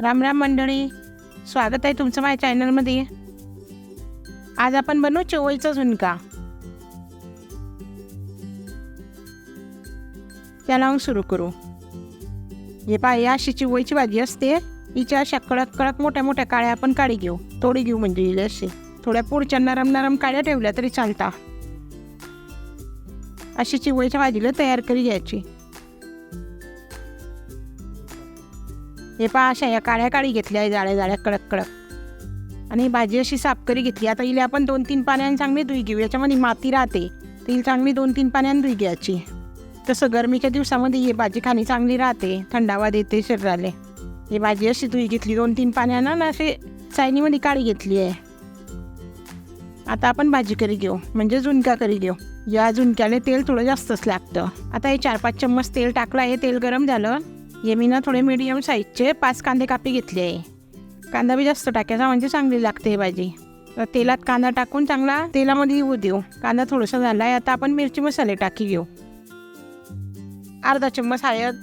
राम राम मंडळी स्वागत आहे तुमचं माझ्या चॅनलमध्ये. आज आपण बनवू चवळीचा झुणका. त्याला सुरू करू. हे पहा या अशी चिवळीची भाजी असते. हिच्या अशा कडक कडक मोठ्या मोठ्या काळ्या आपण काळी घेऊ. थोडी घेऊ म्हणजे हिला असे थोड्या पुढच्या नरम नरम काळ्या ठेवल्या तरी चालता. अशी चिवळीच्या भाजीला तयार करी घ्यायची. हे पा अशा या काळ्या काळी घेतल्या जाळ्या जाळ्या कडक कडक. आणि भाजी अशी साफ करी घेतली. आता हिला आपण दोन तीन पाण्याने चांगली धुई घेऊ. याच्यामध्ये माती राहते. तर हिला चांगली दोन तीन पाण्याने धुई घ्यायची. तसं गरमीच्या दिवसामध्ये ही भाजी खाणी चांगली राहते. थंडावा देते शरीराला. ही भाजी अशी धुई घेतली दोन तीन पाण्यानं ना असे चायनीमध्ये काळी घेतली आहे. आता आपण भाजी करी घेऊ. म्हणजे झुणका करी घेऊ. या झुणक्याला तेल थोडं जास्तच लागतं. आता हे चार पाच चम्मच तेल टाकलं आहे. तेल गरम झालं. हे मी ना थोडे मीडियम साईजचे पाच कांदे कापी घेतले आहे. कांदा बी जास्त टाकायचा म्हणजे चांगली लागते ही भाजी. तर तेलात कांदा टाकून चांगला तेलामध्ये येऊ देऊ. कांदा थोडासा झाला आहे आता आपण मिरची मसाले टाकी घेऊ. अर्धा चम्मच हळद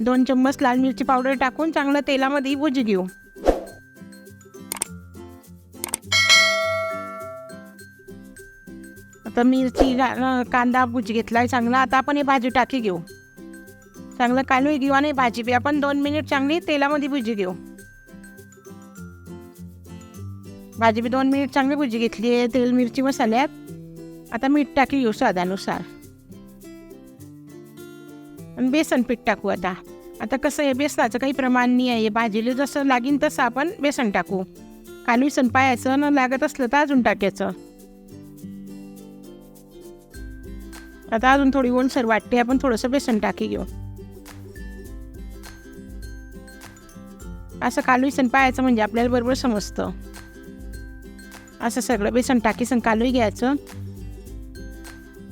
दोन चम्मच लाल मिरची पावडर टाकून चांगलं तेलामध्ये भुजी घेऊ. आता मिरची कांदा भुजी आहे चांगला. आता आपण हे भाजी टाकी घेऊ. चांगलं कालू घेऊ आणि भाजी बी. आपण दोन मिनिट चांगली तेलामध्ये भुजी घेऊ. भाजी बी दोन मिनिट चांगली भुजी घेतली आहे तेल मिरची मसाल्यात. आता मीठ टाकी घेऊ स्वादानुसार. आणि बेसन पीठ टाकू आता. आता कसं आहे बेसनाचं काही प्रमाण नाही आहे. भाजीला जसं लागीन तसं आपण बेसन टाकू. कालू बेसन पायाचं न लागत असलं तर अजून टाकायचं. आता अजून थोडी ओलसर वाटते आपण थोडंसं बेसन टाकी घेऊ. असं कालू बेसन पाहायचं म्हणजे आपल्याला बरोबर समजतं. असं सगळं बेसन टाकीसन कालूही घ्यायचं.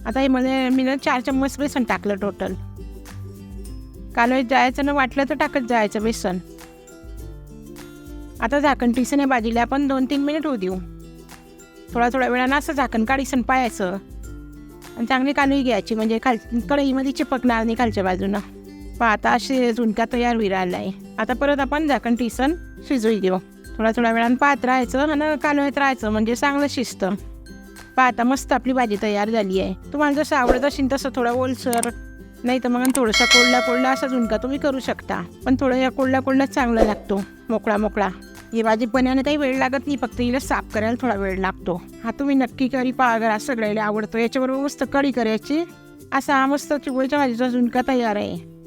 आता हे मध्ये मी ना चार चम्मच बेसन टाकलं टोटल कालवत जायचं ना वाटलं तर टाकत जायचं बेसन आता झाकण टिसन हे भाजीला आपण दोन तीन मिनिट होऊ देऊ. थोडा थोड्या वेळानं असं झाकण काढीसन पाहायचं. आणि चांगली कालवी घ्यायची म्हणजे खाल कढईमध्ये चिपकणार नाही खालच्या बाजूनं. पहा आता असे झुणका तयार होईल आहे आता परत आपण झाकण टिसन शिजवू देऊ थोडा थोड्या वेळानं पाहत राहायचं आणि कालवत राहायचं म्हणजे चांगलं शिजतं. पाहता मस्त आपली भाजी तयार झाली आहे. तुम्हाला जसं आवडत असेल तसं थोडं ओलसर नाही तर मग थोडासा कोल्डा कोल्डा असा झुणका तुम्ही करू शकता. पण थोडं या कोल्डा कोल्डाच चांगला लागतो मोकळा मोकळा. ही भाजी बनवायला काही वेळ लागत नाही फक्त हिला साफ करायला थोडा वेळ लागतो. हा तुम्ही नक्की करी पहा घरा सगळ्याला आवडतो. याच्याबरोबर मस्त कढी करायची. असा हा मस्त चिवळीच्या भाजीचा झुणका तयार आहे.